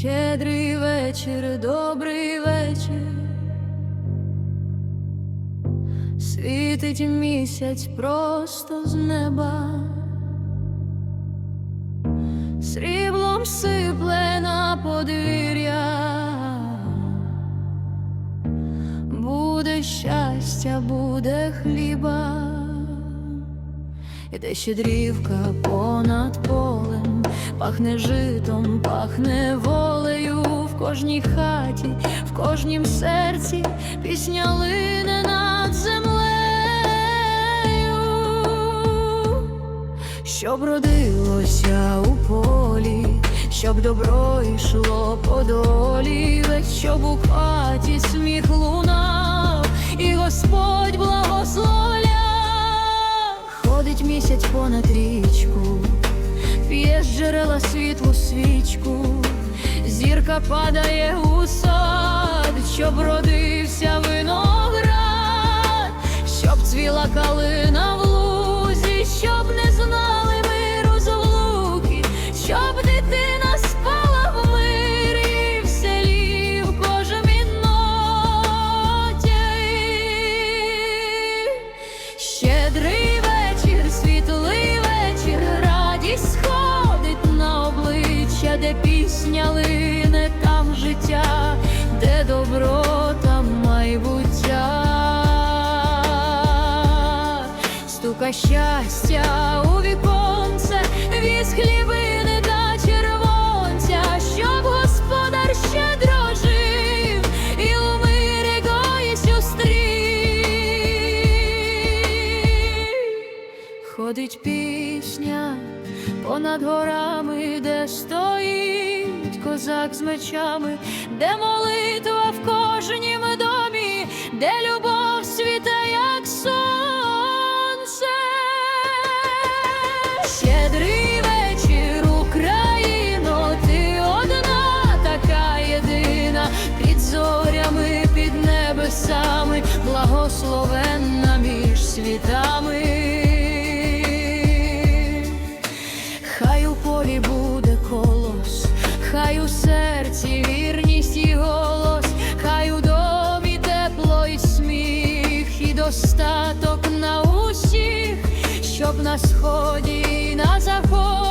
Щедрий вечір, добрий вечір. Світить місяць просто з неба, сріблом сипле на подвір'я. Буде щастя, буде хліба, іде щедрівка понад пахне житом, пахне волею. В кожній хаті, в кожнім серці пісня лине над землею, щоб родилося у полі, щоб добро йшло по долі, весь щоб у хаті сміх лунав, і Господь благословляв, ходить місяць понад річку, п'є з джерела світлу свічку, зірка падає у сад, щоб родився виноград, щоб цвіла калина в лузі, щоб не знали миру злуки, щоб дитина спала в мирі в селі в кожміноті. Щедрий щастя у віконце, віз хлібини та червонця, щоб господар щедро жив і у мирі. Ходить пісня понад горами, де стоїть козак з мечами, де молитва благословенна між світами. Хай у полі буде колос, хай у серці вірність і голос, хай у домі тепло і сміх, і достаток на усіх, щоб на сході і на заході